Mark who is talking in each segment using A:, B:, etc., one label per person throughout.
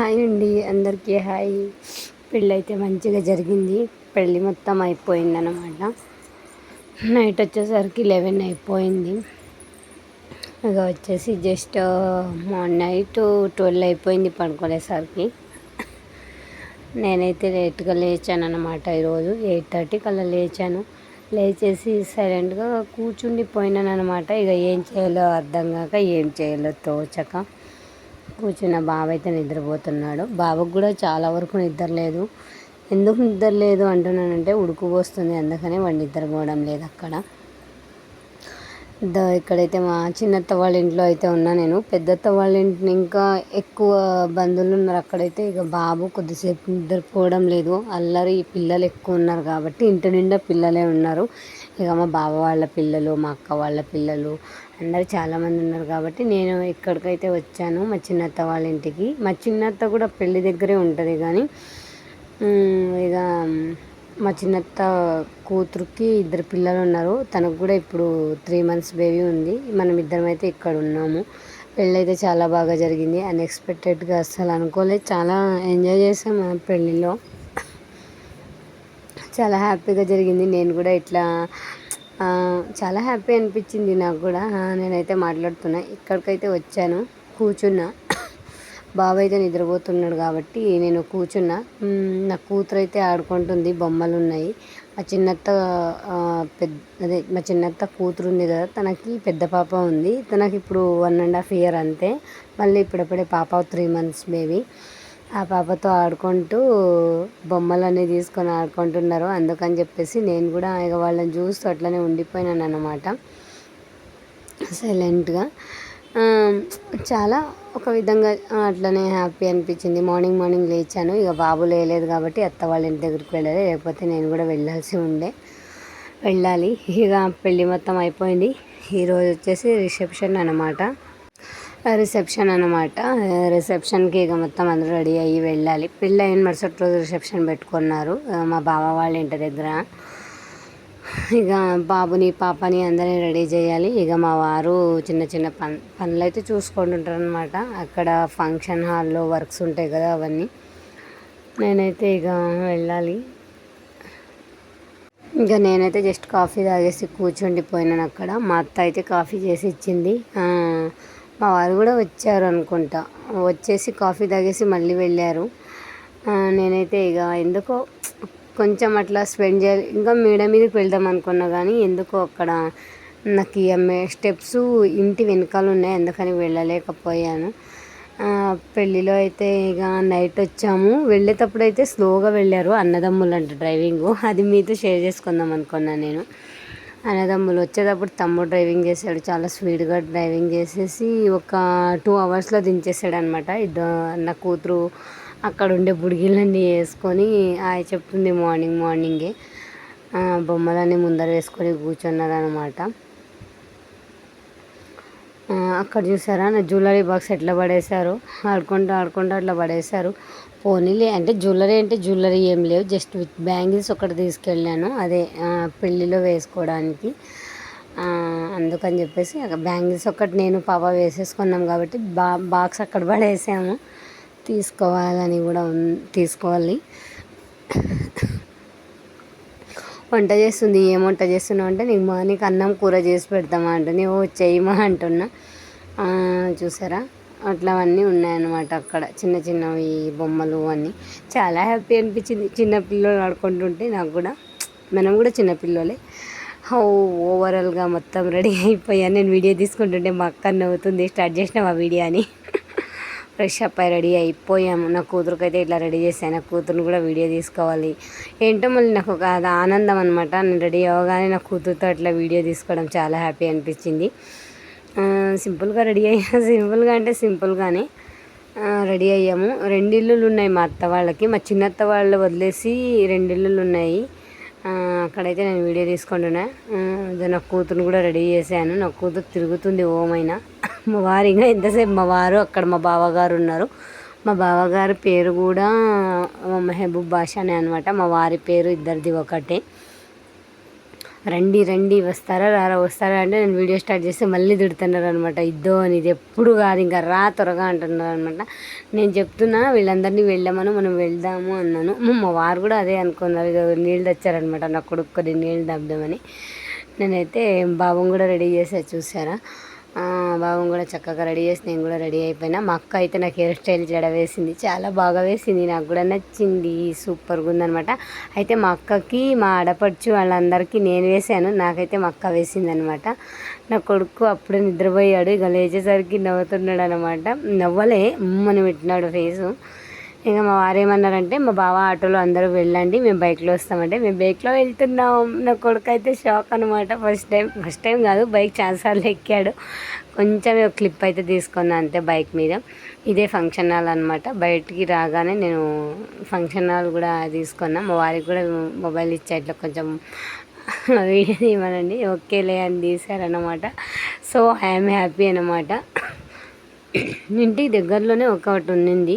A: Hi అండి అందరికీ hi. పెళ్ళి అయితే మంచిగా జరిగింది. పెళ్ళి మొత్తం అయిపోయింది అనమాట నైట్ వచ్చేసరికి లెవెన్ అయిపోయింది. ఇక వచ్చేసి జస్ట్ మార్నింగ్ నైట్ ట్వెల్వ్ అయిపోయింది పడుకునేసరికి నేనైతే లేట్గా లేచాను అనమాట ఈరోజు. ఎయిట్ థర్టీకి అలా లేచాను. లేచేసి సైలెంట్గా కూర్చుండిపోయినాను అనమాట ఇక ఏం చేయాలో అర్థం కాక ఏం చేయాలో తోచక కూర్చున్న బావ అయితే నిద్రపోతున్నాడు. బావకు కూడా చాలా వరకు నిద్ర లేదు. ఎందుకు నిద్ర లేదు అంటున్నానంటే ఉడుకు పోస్తుంది. అందుకనే వాడు నిద్రపోవడం లేదు అక్కడ. ఇక్కడైతే మా చిన్నత్త వాళ్ళ ఇంట్లో అయితే ఉన్నా నేను. పెద్దత్త వాళ్ళ ఇంటిని ఇంకా ఎక్కువ బంధువులు ఉన్నారు అక్కడైతే. ఇక బాబు కొద్దిసేపు నిద్రపోవడం లేదు. అల్లరి పిల్లలు ఎక్కువ ఉన్నారు కాబట్టి ఇంటి నిండా పిల్లలే ఉన్నారు. ఇక మా బావ వాళ్ళ పిల్లలు మా అక్క వాళ్ళ పిల్లలు అందరు చాలామంది ఉన్నారు కాబట్టి నేను ఇక్కడికైతే వచ్చాను మా చిన్నత్త వాళ్ళ ఇంటికి. మా చిన్నత్త కూడా పెళ్ళి దగ్గరే ఉంటుంది కానీ ఇక మా చిన్నత్త కూతురుకి ఇద్దరు పిల్లలు ఉన్నారు. తనకు కూడా ఇప్పుడు త్రీ మంత్స్ బేబీ ఉంది. మనం ఇద్దరం అయితే ఇక్కడ ఉన్నాము. పెళ్ళి అయితే చాలా బాగా జరిగింది. అన్ఎక్స్పెక్టెడ్గా అస్సలు అనుకోలేదు. చాలా ఎంజాయ్ చేసాం ఆ పెళ్ళిలో. చాలా హ్యాపీగా జరిగింది. నేను కూడా ఇట్లా చాలా హ్యాపీ అనిపించింది నాకు కూడా నేనైతే మాట్లాడుతున్నా. ఇక్కడికైతే వచ్చాను. కూర్చున్నా. బాబు అయితే నిద్రపోతున్నాడు కాబట్టి నేను కూర్చున్నా. నా కూతురు అయితే ఆడుకుంటుంది. బొమ్మలు ఉన్నాయి మా చిన్నత్త పెద్ద అదే మా చిన్నత్త కూతురు ఉంది కదా. తనకి పెద్ద పాప ఉంది. తనకి ఇప్పుడు వన్ అండ్ హాఫ్ ఇయర్ అంతే. మళ్ళీ ఇప్పుడప్పుడే పాప త్రీ మంత్స్ బేబీ. ఆ పాపతో ఆడుకుంటూ బొమ్మలన్నీ తీసుకొని ఆడుకుంటున్నారు. అందుకని చెప్పేసి నేను కూడా ఇక వాళ్ళని చూస్తూ అట్లనే ఉండిపోయినాను అనమాట సైలెంట్గా. చాలా ఒక విధంగా అట్లనే హ్యాపీ అనిపించింది. మార్నింగ్ మార్నింగ్ లేచాను. ఇక బాబు లేలేదు కాబట్టి అత్త వాళ్ళ ఇంటి దగ్గరికి వెళ్ళాలి. లేకపోతే నేను కూడా వెళ్ళాల్సి ఉండే. వెళ్ళాలి. ఇక పెళ్ళి మొత్తం అయిపోయింది. ఈరోజు వచ్చేసి రిసెప్షన్ అనమాట రిసెప్షన్ అనమాట రిసెప్షన్కి ఇక మొత్తం అందరూ రెడీ అయ్యి వెళ్ళాలి. పెళ్ళి అయిన మరుసటి రోజు రిసెప్షన్ పెట్టుకున్నారు. మా బావ వాళ్ళ ఇంటి దగ్గర. ఇక బాబుని పాపని అందరినీ రెడీ చేయాలి. ఇక మా వారు చిన్న చిన్న పన్ పనులు అయితే చూసుకుంటుంటారు అనమాట అక్కడ ఫంక్షన్ హాల్లో వర్క్స్ ఉంటాయి కదా అవన్నీ. నేనైతే ఇక వెళ్ళాలి. ఇంకా నేనైతే జస్ట్ కాఫీ తాగేసి కూర్చుండిపోయినాను అక్కడ. మా అత్త అయితే కాఫీ చేసి ఇచ్చింది. మా వారు కూడా వచ్చారు అనుకుంటా. వచ్చేసి కాఫీ తాగేసి మళ్ళీ వెళ్ళారు. నేనైతే ఇక ఎందుకో కొంచెం అట్లా స్పెండ్ చేయాలి. ఇంకా మేడ మీదకి వెళ్దాం అనుకున్నా కానీ ఎందుకో అక్కడ నాకు ఈ స్టెప్స్ ఇంటి వెనకాల ఉన్నాయి అందుకని వెళ్ళలేకపోయాను. పెళ్ళిలో అయితే ఇక నైట్ వచ్చాము. వెళ్ళేటప్పుడు అయితే స్లోగా వెళ్ళారు అన్నదమ్ములు అంట డ్రైవింగ్. అది మీతో షేర్ చేసుకుందాం అనుకున్నాను నేను. అన్నదమ్ములు వచ్చేటప్పుడు తమ్ముడు డ్రైవింగ్ చేశాడు చాలా స్పీడ్గా డ్రైవింగ్ చేసేసి ఒక టూ అవర్స్లో దించేసాడు అనమాట ఇద్దరు నా కూతురు అక్కడ ఉండే బుడిగిలన్నీ వేసుకొని ఆయన చెప్తుంది మార్నింగ్ మార్నింగే. బొమ్మలన్నీ ముందర వేసుకొని కూర్చున్నారు అనమాట అక్కడ చూసారా? నా జ్యువెలరీ బాక్స్ ఎట్లా పడేశారు? ఆడుకుంటూ ఆడుకుంటూ అట్లా పడేశారు. పోనీలే అంటే జ్యువెలరీ అంటే జ్యువెలరీ ఏం లేవు. జస్ట్ విత్ బ్యాంగిల్స్ ఒకటి తీసుకెళ్ళాను. అదే పెళ్ళిలో వేసుకోవడానికి. అందుకని చెప్పేసి బ్యాంగిల్స్ ఒకటి నేను పాప వేసేసుకున్నాం కాబట్టి బా బాక్స్ అక్కడ పడేసాము. తీసుకోవాలని కూడా తీసుకోవాలి. వంట చేస్తుంది ఏం వంట చేస్తున్నావు అంటే నీకు మా నీకు అన్నం కూర చేసి పెడతామా అంటే ఓ చేయమా అంటున్నా. చూసారా? అట్లావన్నీ ఉన్నాయన్నమాట అక్కడ. చిన్న చిన్నవి బొమ్మలు అన్నీ. చాలా హ్యాపీ అనిపించింది. చిన్నపిల్లలు ఆడుకుంటుంటే నాకు కూడా. మనం కూడా చిన్నపిల్లలే ఓవరాల్గా మొత్తం రెడీ అయిపోయాను. నేను వీడియో తీసుకుంటుంటే మా అక్క నవ్వుతుంది స్టార్ట్ చేసినావు ఆ వీడియో అని. ఫ్రెష్ అప్ అయి రెడీ అయిపోయాము. నా కూతురుకి అయితే ఇట్లా రెడీ చేశాను. నా కూతురుని కూడా వీడియో తీసుకోవాలి. ఏంటో మళ్ళీ నాకు ఒక అది ఆనందం అనమాట నేను రెడీ అవ్వగానే నా కూతురుతో అట్లా వీడియో తీసుకోవడం చాలా హ్యాపీ అనిపించింది. సింపుల్గా రెడీ అయ్యా. సింపుల్గా అంటే సింపుల్గానే రెడీ అయ్యాము. రెండు ఇల్లులు ఉన్నాయి మా అత్త వాళ్ళకి. మా చిన్నత్త వాళ్ళు వదిలేసి రెండు ఇల్లులు ఉన్నాయి అక్కడైతే నేను వీడియో తీసుకుంటున్నా. నా కూతురుని కూడా రెడీ చేశాను. నా కూతురు తిరుగుతుంది ఓమైనా. మా వారు ఇంకా ఎంతసేపు? మా వారు అక్కడ మా బావగారు ఉన్నారు. మా బావగారి పేరు కూడా మెహబూబ్ బాషానే అనమాట మా వారి పేరు ఇద్దరిది ఒకటే. రండి రండి వస్తారా రారా వస్తారా అంటే నేను వీడియో స్టార్ట్ చేస్తే మళ్ళీ తిడుతున్నారు అనమాట ఇద్దో అని ఇది ఎప్పుడు కాదు ఇంకా రా త్వరగా అంటున్నారు అనమాట నేను చెప్తున్నా వీళ్ళందరినీ వెళ్ళామను మనం వెళ్దాము అన్నాను. మా వారు కూడా అదే అనుకున్నారు. నీళ్ళు తెచ్చారనమాట నా కొడుకు కొన్ని నీళ్ళు దబ్దామని నేనైతే బాబుని కూడా రెడీ చేసా చూసారా? బాబు కూడా చక్కగా రెడీ చేసి నేను కూడా రెడీ అయిపోయినా. మా అక్క అయితే నాకు హెయిర్ స్టైల్ జడ వేసింది. చాలా బాగా వేసింది. నాకు కూడా నచ్చింది. సూపర్గా ఉందనమాట అయితే మా అక్కకి మా ఆడపడుచు వాళ్ళందరికీ నేను వేసాను. నాకైతే మా అక్క వేసింది అనమాట నా కొడుకు అప్పుడే నిద్రపోయాడు. ఇక లేచేసరికి నవ్వుతున్నాడు అనమాట నవ్వలే ఉమ్మని పెట్టినాడు ఫేసు. ఇంకా మా వారు ఏమన్నారంటే మా బావ ఆటోలో అందరూ వెళ్ళండి మేము బైక్లో వస్తామంటే మేము బైక్లో వెళ్తున్నాం. నా కొడుకు అయితే షాక్ అనమాట ఫస్ట్ టైం ఫస్ట్ టైం కాదు బైక్ చాలాసార్లు ఎక్కాడు. కొంచెం క్లిప్ అయితే తీసుకున్నా అంతే బైక్ మీద. ఇదే ఫంక్షన్ హాల్ అనమాట బయటికి రాగానే నేను ఫంక్షన్ హాల్ కూడా తీసుకున్నా. మా వారికి కూడా మొబైల్ ఇచ్చా ఇట్లా కొంచెం వీడియో తీయమనండి ఓకేలే అని తీశారనమాట సో ఐఎమ్ హ్యాపీ అనమాట ఇంటికి దగ్గరలోనే ఒకటి ఉండింది.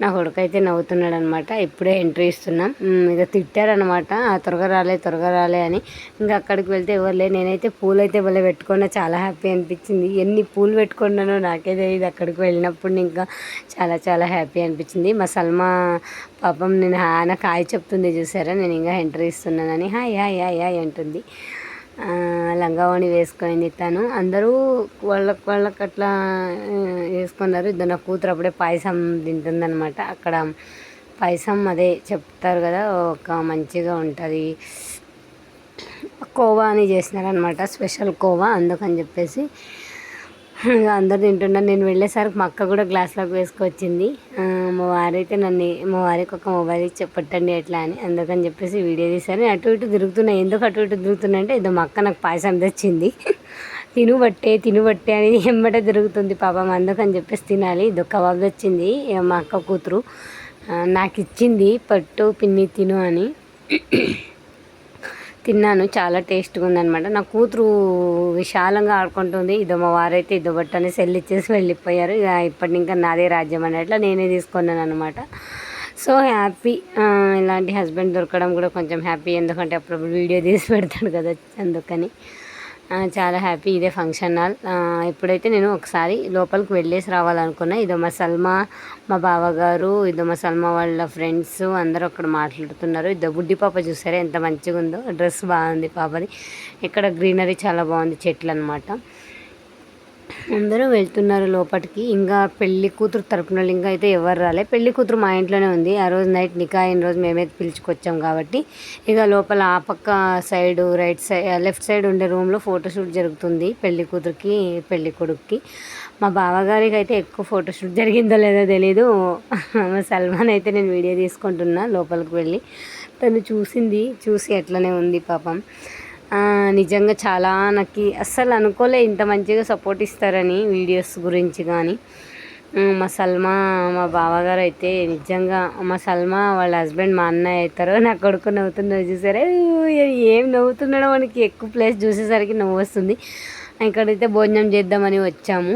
A: నా కొడుకు అయితే నవ్వుతున్నాడు అనమాట ఇప్పుడే ఎంట్రీ ఇస్తున్నాం. ఇక తిట్టారనమాట. త్వరగా రాలే త్వరగా రాలే అని. ఇంకా అక్కడికి వెళ్తే ఎవరులే నేనైతే పూలు అయితే భలే పెట్టుకున్నా. చాలా హ్యాపీ అనిపించింది. ఎన్ని పూలు పెట్టుకున్నానో నాకే తెలియదు అక్కడికి వెళ్ళినప్పుడు. ఇంకా చాలా చాలా హ్యాపీ అనిపించింది. మా సల్మా పాపం నేను నాకు హాయ్ చెప్తుంది చూసారా? నేను ఇంకా ఎంట్రీ ఇస్తున్నానని. హాయ్ హాయ్ హాయ్ హాయ్ అంటుంది. లంగావణి వేసుకుంది తను అందరూ వాళ్ళకి వాళ్ళకి అట్లా వేసుకున్నారు. ఇద్దరు నా కూతురు అప్పుడే పాయసం తింటుందనమాట అక్కడ పాయసం అదే చెప్తారు కదా ఒక మంచిగా ఉంటుంది. కోవా అని చేసినారనమాట స్పెషల్ కోవా అందుకని చెప్పేసి అందరు తింటున్నారు. నేను వెళ్ళేసరికి మా అక్క కూడా గ్లాస్లోకి వేసుకొచ్చింది. మా వారైతే నన్ను మా వారికి ఒక మొబైల్ ఇచ్చి పెట్టండి ఎట్లా అని అందుకని చెప్పేసి వీడియో తీశాను అటు ఇటు తిరుగుతున్నాయి ఎందుకు అటు ఇటు తిరుగుతున్నా అంటే ఇదో మా అక్క నాకు పాయసం తెచ్చింది. తినుబట్టే తినుబట్టే అని ఎంబట తిరుగుతుంది పాపం. అందుకని చెప్పేసి తినాలి. ఇదో కబాబ్ వచ్చింది మా అక్క కూతురు నాకు ఇచ్చింది పట్టు పిన్ని తిను అని. తిన్నాను చాలా టేస్ట్గా ఉందనమాట నా కూతురు విశాలంగా ఆడుకుంటుంది. ఇదో మా వారైతే ఇదో బట్టని సెల్ ఇచ్చేసి వెళ్ళిపోయారు. ఇక ఇప్పటి ఇంకా నాదే రాజ్యం అన్నట్ల నేనే తీసుకున్నాను అనమాట సో హ్యాపీ. ఇలాంటి హస్బెండ్ దొరకడం కూడా కొంచెం హ్యాపీ. ఎందుకంటే అప్పుడప్పుడు వీడియో తీసి పెడతాడు కదా అందుకని. చాలా హ్యాపీ ఇదే ఫంక్షన్ హాల్. ఇప్పుడైతే నేను ఒకసారి లోపలికి వెళ్ళేసి రావాలనుకున్నా ఇదో మా సల్మా మా బావగారు ఇదో మా సల్మా వాళ్ళ ఫ్రెండ్స్ అందరూ అక్కడ మాట్లాడుతున్నారు. ఇదో బుడ్డి పాప చూసారా? ఎంత మంచిగా ఉందో డ్రెస్ బాగుంది పాపది. ఇక్కడ గ్రీనరీ చాలా బాగుంది చెట్లు అనమాట అందరూ వెళ్తున్నారు లోపలికి ఇంకా పెళ్ళి కూతురు తరపున ఇంకా అయితే ఎవరు రాలే. పెళ్ళి కూతురు మా ఇంట్లోనే ఉంది. ఆ రోజు నైట్ నికా అయిన రోజు మేమైతే పిలుచుకొచ్చాం కాబట్టి. ఇక లోపల ఆ పక్క side right side left side ఉండే రూమ్లో ఫోటోషూట్ జరుగుతుంది పెళ్ళి కూతురికి పెళ్ళి కొడుక్కి. మా బావగారికి అయితే ఎక్కువ ఫోటోషూట్ జరిగిందో లేదో తెలీదు. మా సల్మాన్ అయితే నేను వీడియో తీసుకుంటున్నా లోపలికి వెళ్ళి. తను చూసింది చూసి అట్లనే ఉంది పాపం. నిజంగా చాలా నాకు అస్సలు అనుకోలే ఇంత మంచిగా సపోర్ట్ ఇస్తారని వీడియోస్ గురించి కానీ మా సల్మా మా బావగారు అయితే నిజంగా మా సల్మా వాళ్ళ హస్బెండ్ మా అన్నయ్య అవుతారు నా కొడుకు నవ్వుతున్నారు చూసారే? ఏం నవ్వుతున్నాడో మనకి ఎక్కువ ప్లేస్ చూసేసరికి నవ్వు వస్తుంది. ఇక్కడైతే భోజనం చేద్దామని వచ్చాము.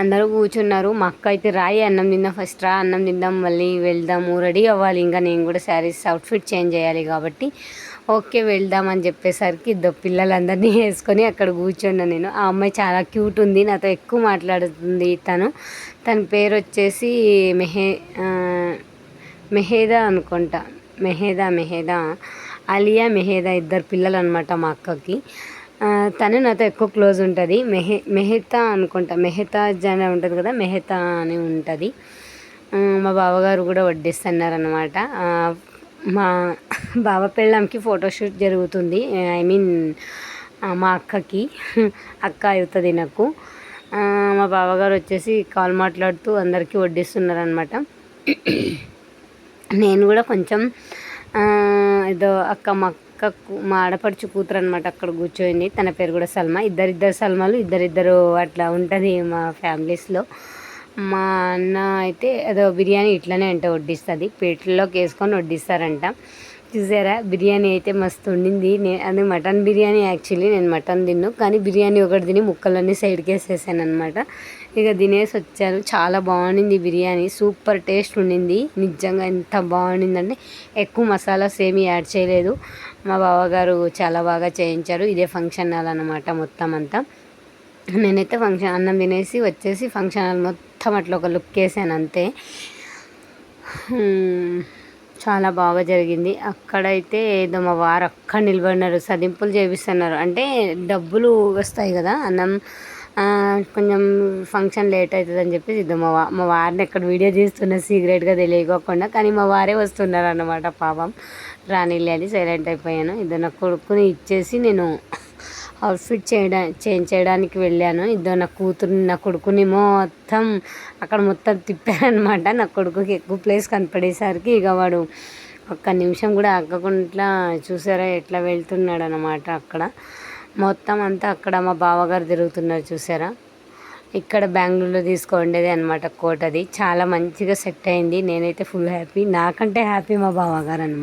A: అందరూ కూర్చున్నారు మా అక్క అయితే రాయి అన్నం తిందాం ఫస్ట్ రా అన్నం తిందాం మళ్ళీ వెళ్దాము రెడీ అవ్వాలి. ఇంకా నేను కూడా శారీస్ అవుట్ఫిట్ చేంజ్ చేయాలి కాబట్టి. ఓకే వెళ్దామని చెప్పేసరికి ఇద్దరు పిల్లలందరినీ వేసుకొని అక్కడ కూర్చున్నా నేను. ఆ అమ్మాయి చాలా క్యూట్ ఉంది నాతో ఎక్కువ మాట్లాడుతుంది తను. తన పేరు వచ్చేసి మెహే మెహేదా అనుకుంటా. మెహేదా మెహేదా. అలియా మెహేదా ఇద్దరు పిల్లలు అనమాట మా అక్కకి. తను నాతో ఎక్కువ క్లోజ్ ఉంటుంది. మెహే మెహతా అనుకుంటా. మెహతా జన ఉంటుంది కదా మెహతా అని ఉంటుంది. మా బావగారు కూడా వడ్డిస్తున్నారనమాట. మా బావ పెళ్ళంకి ఫోటోషూట్ జరుగుతుంది. ఐ మీన్ మా అక్కకి అక్క అవుతుంది నాకు మా బావగారు వచ్చేసి కాల్ మాట్లాడుతూ అందరికీ వడ్డిస్తున్నారనమాట నేను కూడా కొంచెం ఏదో అక్క మా అక్క మా ఆడపడుచు కూతురు అనమాట అక్కడ కూర్చోయింది. తన పేరు కూడా సల్మా. ఇద్దరిద్దరు సల్మాలు ఇద్దరిద్దరు అట్లా ఉంటుంది మా ఫ్యామిలీస్లో. మా అన్న అయితే అదో బిర్యానీ ఇట్లనే అంటే వడ్డిస్తుంది. పీటల్లోకి వేసుకొని వడ్డిస్తారంట. చూసారా? బిర్యానీ అయితే మస్తు ఉండింది నేను అది మటన్ బిర్యానీ యాక్చువల్లీ నేను మటన్ తిన్ను. కానీ బిర్యానీ ఒకటి తిని ముక్కలన్నీ సైడ్కి వేసేసాను అనమాట ఇక తినేసి వచ్చాను చాలా బాగుండింది బిర్యానీ. సూపర్ టేస్ట్ ఉండింది. నిజంగా ఎంత బాగుండిందంటే ఎక్కువ మసాలాస్ ఏమీ యాడ్ చేయలేదు. మా బావగారు చాలా బాగా చేయించారు. ఇదే ఫంక్షన్ హాల్ అనమాట మొత్తం అంతా. నేనైతే ఫంక్షన్ అన్నం తినేసి వచ్చేసి ఫంక్షన్ హాల్ మొత్తం మొత్తం అట్లా ఒక లుక్ వేసాను అంతే. చాలా బాగా జరిగింది. అక్కడైతే ఏదో మా వారు అక్కడ నిలబడినారు సదింపులు చేపిస్తున్నారు. అంటే డబ్బులు వస్తాయి కదా అన్నం కొంచెం ఫంక్షన్ లేట్ అవుతుంది అని చెప్పేసి ఇద్దాం మా వా మా వారిని ఎక్కడ వీడియో తీస్తున్న సీక్రెట్గా తెలియకోకుండా కానీ మా వారే వస్తున్నారు అన్నమాట పాపం. రానిలే అని సైలెంట్ అయిపోయాను. ఇద్దరు నా కొడుకుని ఇచ్చేసి నేను అవుట్ఫిట్ చేయడా చేంజ్ చేయడానికి వెళ్ళాను. ఇద్దరు నా కూతురు నా కొడుకుని మొత్తం అక్కడ మొత్తం తిప్పారనమాట నా కొడుకుకి ఎక్కువ ప్లేస్ కనపడేసరికి ఇక వాడు ఒక్క నిమిషం కూడా ఆగకుండా చూసారా ఎట్లా వెళ్తున్నాడు అనమాట అక్కడ. మొత్తం అంతా అక్కడ మా బావగారు తిరుగుతున్నారు చూసారా? ఇక్కడ బెంగళూరులో తీసుకోండేది అనమాట కోటది. చాలా మంచిగా సెట్ అయింది. నేనైతే ఫుల్ హ్యాపీ. నాకంటే హ్యాపీ మా బావగారు అనమాట